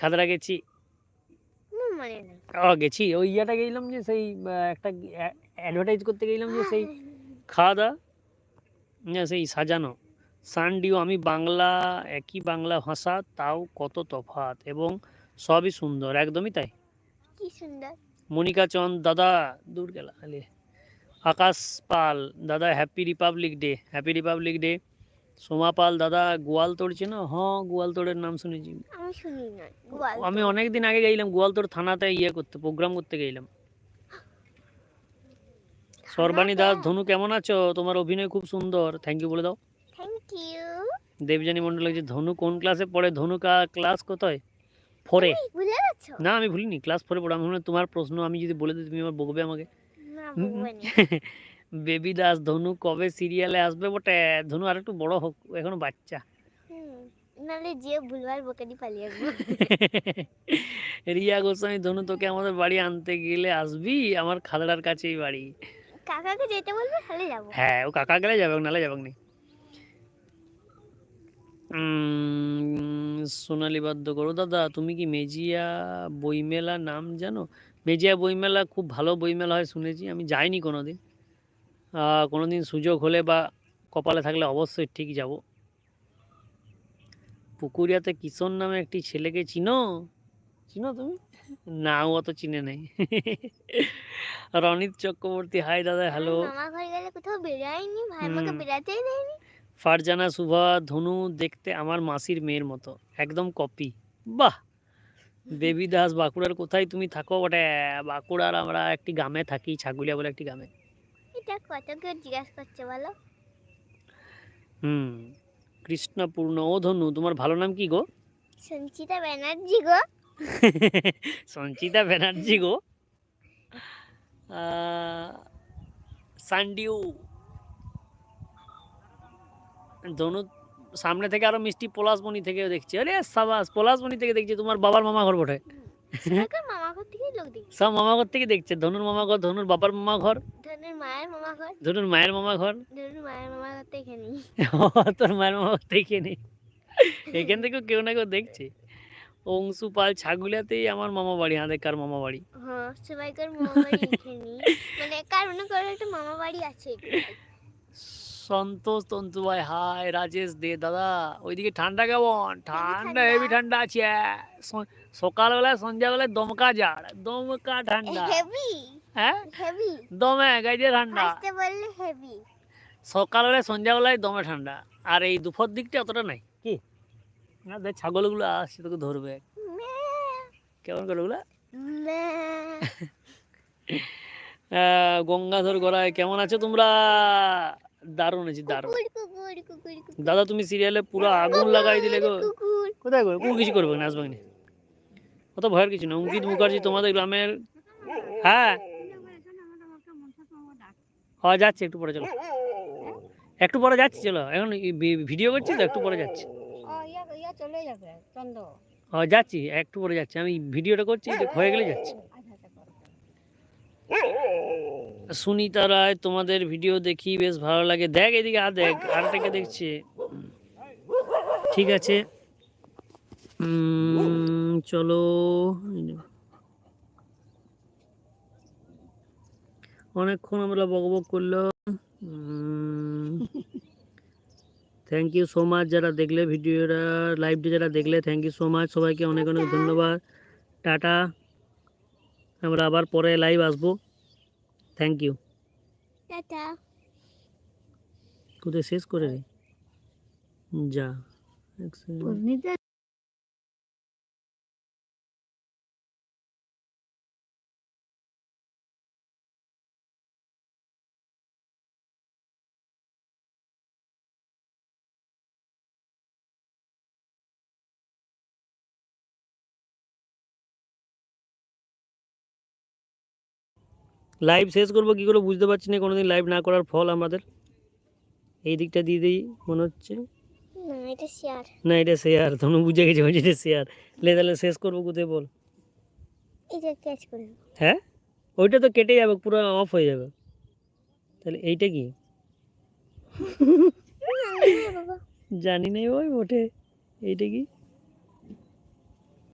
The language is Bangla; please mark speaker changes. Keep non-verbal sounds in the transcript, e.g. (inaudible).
Speaker 1: খাদরা গেছি।
Speaker 2: আমার
Speaker 1: ও গেছি। ওই ইয়াটা গেলাম যে সেই একটা অ্যাডভার্টাইজ করতে গেলাম যে সেই খাওয়া দাওয়া না, সেই সাজানো। সানডিও আমি বাংলা একই বাংলা ভাষা তাও কত তফাৎ এবং সবই সুন্দর একদমই তাই।
Speaker 2: কি সুন্দর।
Speaker 1: মনিকা চন্দ দাদা দূর গেলা আকাশ পাল দাদা happy republic day happy republic day Soma Pal দাদা গোয়ালতোড় চেনো? হ্যাঁ গোয়ালতোড়ের নাম শুনেছি।
Speaker 2: আমি শুনি না
Speaker 1: আমি অনেক দিন আগে গেছিলাম গোয়ালতোড় থানাতে ইয়ে করতে প্রোগ্রাম করতে গেলাম। সর্বাণী দাস ধনু কেমন আছো? তোমার অভিনয় খুব সুন্দর। থ্যাংক ইউ বলে দাও।
Speaker 2: থ্যাংক ইউ
Speaker 1: দেবজানী মন্ডল লাগছে ধনু কোন ক্লাসে পড়ে? ধনু কা ক্লাস কোথায়? ফোরে।
Speaker 2: ভুলে গেছো?
Speaker 1: না আমি ভুলিনি ক্লাস ফোরে পড়ে। আমি তোমার প্রশ্ন আমি যদি বলে দিই তুমি আমার বকবে আমাকে।
Speaker 2: না। (laughs)
Speaker 1: বেবি দাস ধনু কবে সিরিয়ালে আসবে? বটে ধনু আর একটু বড় হোক এখনও বাচ্চা।
Speaker 2: নাহলে যে ভুলবার বকেদি পালিয়ে (laughs)
Speaker 1: রিয়া গোস্বামী ধনু তোকে আমাদের বাড়ি আনতে গেলে আসবি? আমার খাদড়ার কাছেই বাড়ি।
Speaker 2: কাকাকে যেতে বলবে? তাহলে যাব।
Speaker 1: হ্যাঁ ও কাকা গেলে যাবে নালে যাবে না। সোনালী বাদ্য করো। দাদা তুমি কি মেজিয়া বইমেলা নাম জানো? মেজিয়া বইমেলা খুব ভালো বইমেলা হয় শুনেছি আমি যাইনি কোনো দিন কোনো দিন সুযোগ হলে বা কপালে থাকলে অবশ্যই ঠিক যাব। পুকুরিয়াতে কিশোর নামে একটি ছেলেকে চিনো? চিনো তুমি? না ও অত চিনে নেই। রনিত চক্রবর্তী হাই দাদা হ্যালো। ফারজানা শুভা ধনু দেখতে আমার মাসির মেয়ের মতো। একদম কপি বাহ! বেবি দাস বাঁকুড়ার কোথায় তুমি থাকো? ওটা বাঁকুড়ার আমরা একটি গ্রামে থাকি ছাগুলিয়া বলে একটি গ্রামে।
Speaker 2: কত কেউ জিজ্ঞাসা করছে বলো?
Speaker 1: হুম কৃষ্ণপূর্ণ ও ধনু তোমার ভালো নাম কি গো?
Speaker 2: সঞ্চিতা ব্যানার্জি গো। (laughs)
Speaker 1: সঞ্চিতা ব্যানার্জি গো। সান্ডিউ। ধনু সামনে থেকে আরও মিষ্টি পলাশমণি থেকেও দেখছি। আরে সাবাস পলাশমণি থেকে দেখছি তোমার বাবার মামা ঘর বটে। সব মামা ঘর থেকে দেখছে। ধনুর মামা ঘর ধনুর বাবার মামা ঘর
Speaker 2: ধনুর মায়ের মামা ঘর।
Speaker 1: ধনুর মায়ের মামা ঘর?
Speaker 2: মায়ের মামা ঘর এখানেই (laughs)
Speaker 1: তোর মায়ের মামা ঘর থেকে নেই এখান থেকেও কেউ না কেউ দেখছে। অংশু পাল ছাগুলিয়াতেই আমার মামা বাড়ি হাঁদেকার মামা বাড়ি?
Speaker 2: হ্যাঁ সবাইকার মামা বাড়ি এখানেই মানে কারও না একটা মামা বাড়ি আছে
Speaker 1: সন্তোষ তন্তু ভাই হাই রাজেশ দে দাদা ওইদিকে ঠান্ডা কেমন? ঠান্ডা। হেভি ঠান্ডা আছে। স- সকালবেলায় সন্ধ্যাবেলায় দমকা ঝাড় দমকা ঠান্ডা।
Speaker 2: হেভি?
Speaker 1: হ্যাঁ?
Speaker 2: হেভি।
Speaker 1: দমে গাইজে ঠান্ডা।
Speaker 2: আসতে বললে হেভি।
Speaker 1: সকালবেলায় সন্ধ্যাবেলায় দমে ঠান্ডা। আর এই দুপুর দিকটা অতটা নাই। কি? না দেখ ছাগলগুলো আসছে তোকে ধরবে। কেমন করে ওগুলা? (laughs) গঙ্গাধর গড়ায় কেমন আছো তোমরা? দারুণ আছি দারুণ। দাদা তুমি সিরিয়ালে পুরো আগুন লাগাই দিলে গো। কোথায় গো? কোনো কিছু করবে না আসবে না। অত ভয়ের কিছু না। অঙ্কিত মুখার্জি তোমাদের গ্রামের হ্যাঁ? হ্যাঁ যাচ্ছি একটু পরে চলো। একটু পরে যাচ্ছি চলো। এখন ভিডিও করছি তো একটু পরে যাচ্ছি।
Speaker 2: চলে যাবে চন্দ।
Speaker 1: হ্যাঁ যাচ্ছি একটু পরে যাচ্ছি। আমি ভিডিওটা করছি হয়ে গেলে যাচ্ছি। সুনিতা রায় তোমাদের ভিডিও দেখি বেশ ভালো লাগে। দেখ এদিকে আর দেখ আরটাকে দেখছি। ঠিক আছে। চলো অনেকক্ষণ আমরা বকবক করলাম থ্যাংক ইউ সো মাচ যারা দেখলে ভিডিওটা লাইভটা যারা দেখলে থ্যাংক ইউ সো মাচ সবাইকে অনেক অনেক ধন্যবাদ। টাটা। আমরা আবার পরে লাইভ আসব। Thank you
Speaker 2: tata.
Speaker 1: কোথায় শেষ করে রে? যা। লাইভ শেষ করব কী করে বুঝতে পারছি না কোনোদিন লাইভ না করার ফল আমাদের। এই দিকটা দিয়ে দিই মনে হচ্ছে।
Speaker 2: না এটা শেয়ার
Speaker 1: তোমরা বুঝে গেছো এটা শেয়ার লে তাহলে শেষ করব কোথায় বল। হ্যাঁ? ওইটা তো কেটে যাবে পুরো অফ হয়ে যাবে। তাহলে এইটা কি?
Speaker 2: জানি না বাবা।
Speaker 1: জানি না ওই ওঠে এইটা কি?